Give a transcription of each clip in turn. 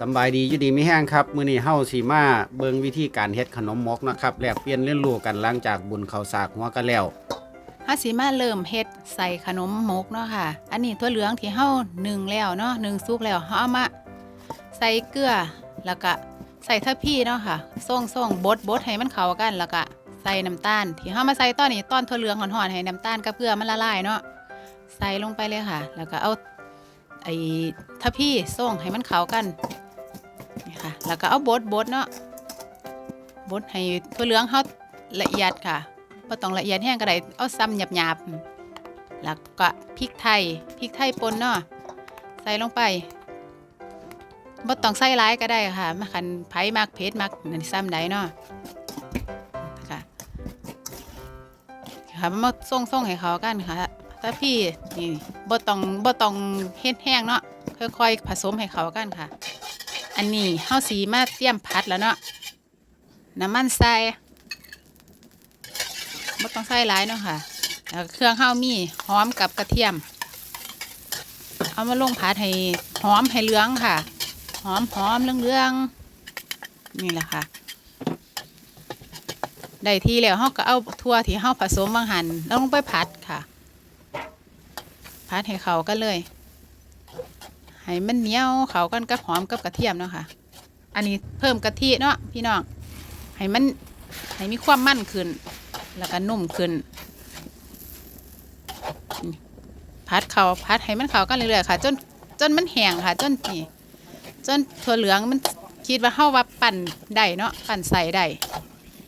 สบายดีอยู่ดีไม่แห้งครับมื้อนี้เฮาสิมาเบิ่งวิธีการเฮ็ดขนมมกนะครับแลกเปลี่ยนเรียนรู้กันหลังจากบุญข้าวสากหัวกะแล้วเฮาสิมาเริ่มเฮ็ดใส่ขนมมกเนาะค่ะ อันนี้ถั่วเหลืองที่เฮานึ่งแล้วเนาะนึ่งสุกแล้วเฮาเอามาใส่เกลือแล้วก็ใส่ทัพพี่เนาะค่ะส่งส่งบดบดให้มันเข้ากันแล้วก็ใส่น้ำตาล ที่เฮามาใส่ตอนนี้ตอนถั่วเหลืองห่อนๆให้น้ำตาลกับเกลือมันละลายเนาะใส่ลงไปเลยค่ะ แล้วก็เอาไอ้ทัพพี่ส่งให้มันเข้ากัน ค่ะ แล้วก็เอาบดบดเนาะบดให้ถั่วเหลืองเฮาละเอียดค่ะบ่ต้องละเอียดแห้งก็ได้เอาซ้ำหยาบๆแล้วก็พริกไทยพริกไทยป่นเนาะใส่ลงไปบ่ต้องใส่หลายก็ได้ค่ะมาคันไผมากเผ็ดมากนั่นซ้ำใดเนาะค่ะค่ะมาส่งๆให้เขากันค่ะถ้าพี่นี่บ่ต้องบ่ต้องเฮ็ดแห้งเนาะค่อยๆผสมให้เขากันค่ะ อันนี้เฮาสีมาเตรียมผัดแล้วเนาะน้ำมันใส่ไม่ต้องใส่หลายเนาะค่ะเครื่องข้าวมีหอมกับกระเทียม เอามาลงผัดให้หอมให้เหลืองค่ะ หอมหอมเรื่องเรื่องๆนี่แหละค่ะได้ทีแล้วเราก็เอาทั่วที่เราผสมบางหันแล้วลงไปผัดค่ะผัดให้เขากันเลย ให้มันเหนียวเขากันกับหอมกับกระเทียมเนาะค่ะ อันนี้เพิ่มกะทิเนาะพี่น้องให้มันให้มีความมั่นขึ้น แล้วก็นุ่มขึ้นพัดเขาพัดให้มันเขากันเรื่อยๆค่ะ จนจนมันแห้งค่ะ จนนี่จนถั่วเหลืองมันคิดว่าเฮาว่าปั่นได้เนาะปั่นใส่ได้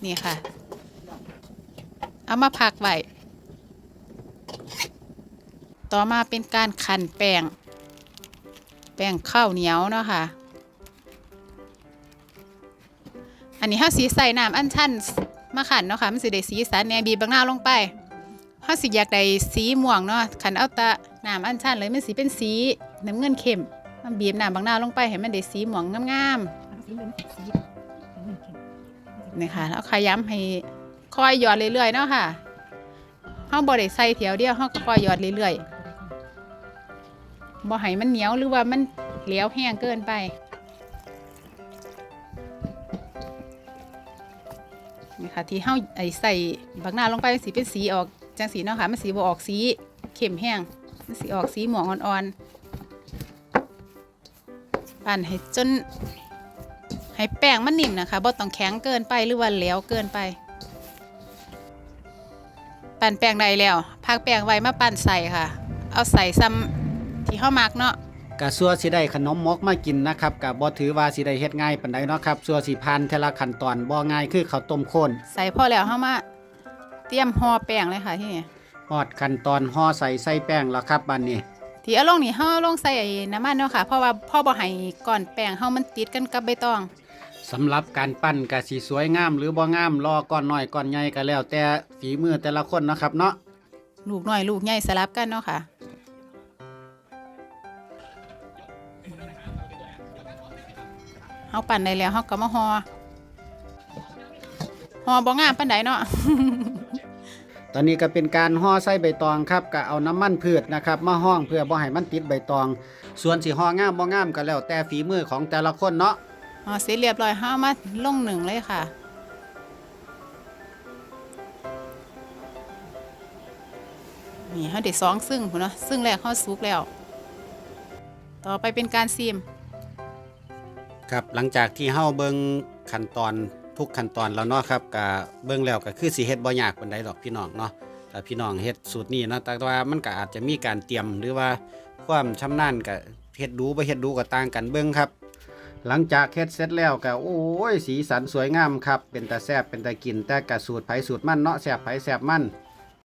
นี่ค่ะ เอามาพักไว้ต่อมาเป็นการขันแป้ง แป้งข้าวเหนียวเนาะค่ะ อันนี้เฮาสีใส่น้ำอัญชันมาขันเนาะค่ะมันสิได้สีสันแหน่ยบีบบางหน้าลงไปเฮาสิอยากได้สีม่วงเนาะขันเอาตะน้ำอัญชันเลยมันสิเป็นสีน้ำเงินเข้มมันบีบน้ำบางหน้าลงไปให้มันได้สีม่วงงามๆนี่ค่ะแล้วขย้ำให้คอยหยอดเรื่อยๆเนาะค่ะเฮาบ่ได้ใส่เถียวเดียวเฮาก็คอยหยอดเรื่อยๆ บ่ให้มันเหนียวหรือว่ามันเหลวแห้งเกินไป นี่ค่ะที่เฮาไอใส่บักหน้าลงไปสีเป็นสีออกจังสีเนาะค่ะมันสีบ่ออกสีเข้มแห้งมันสีออกสีหมองอ่อนๆปั่นให้จนให้แป้งมันนิ่มนะคะบ่ต้องแข็งเกินไปหรือว่าเหลวเกินไป ปั่นแป้งได้แล้วพักแป้งไว้มาปั่นใส่ค่ะ เอาใส่ซ้ำ ที่เฮามักเนาะกะซัวสิได้ขนมมกมากินนะครับกะบ่ถือว่าสิได้เฮ็ดง่ายปานใดเนาะครับซัวสิผ่านแต่ละขั้นตอนบ่ง่ายคือข้าวต้มข้นใส่พอแล้วเฮามาเตรียมห่อแป้งเลยค่ะที่นี่ฮอดขั้นตอนห่อใส่ใส่แป้งแล้วครับบัดนี้ที่เอาลงนี่เฮาเอาลงใส่ไอ้น้ำมันเนาะค่ะ เพราะว่าพ่อบ่ให้ก้อนแป้งเฮามันติดกันกับใบตองสำหรับการปั้นกะสิสวยงาม หรือบ่งามรอก้อนน้อยก้อนใหญ่ก็แล้วแต่ฝีมือแต่ละคนเนาะครับเนาะลูกน้อยลูกใหญ่สลับกันเนาะค่ะ เฮาปั่นได้แล้วเฮาก็มาห่อห่อบ่งามปานใดเนาะ ตอนนี้ก็เป็นการห่อใส่ใบตองครับก็เอาน้ำมันพืชนะครับมาห้องเพื่อบ่ให้มันติดใบตอง ส่วนสิห่องามบ่งามก็แล้วแต่ฝีมือของแต่ละคนเนาะห่อเสร็จเรียบร้อยเฮาเอามาลงหนึ่งเลยค่ะ นี่เฮาได้สองซึ่งพุ่นเนาะซึ่งแรกเฮาสุกแล้ว ต่อไปเป็นการซีม ครับหลังจากที่เฮาเบิ่งขั้นตอนทุกขั้นตอนแล้วเนาะครับก็เบิ่งแล้วก็คือสิเฮ็ดบ่ยากปานใดดอกพี่น้องเนาะแต่พี่น้องเฮ็ดสูตรนี้เนาะแต่ว่ามันก็อาจจะมีการเตรียมหรือว่าความชำนาญก็เฮ็ดดูบ่เฮ็ดดูก็ต่างกันเบิ่งครับ หลังจากเฮ็ดเสร็จแล้วก็โอ้ยสีสันสวยงามครับ เป็นตาแซ่บเป็นตากินแต่ก็สูตรไผสูตรมันเนาะแซ่บไผแซ่บมัน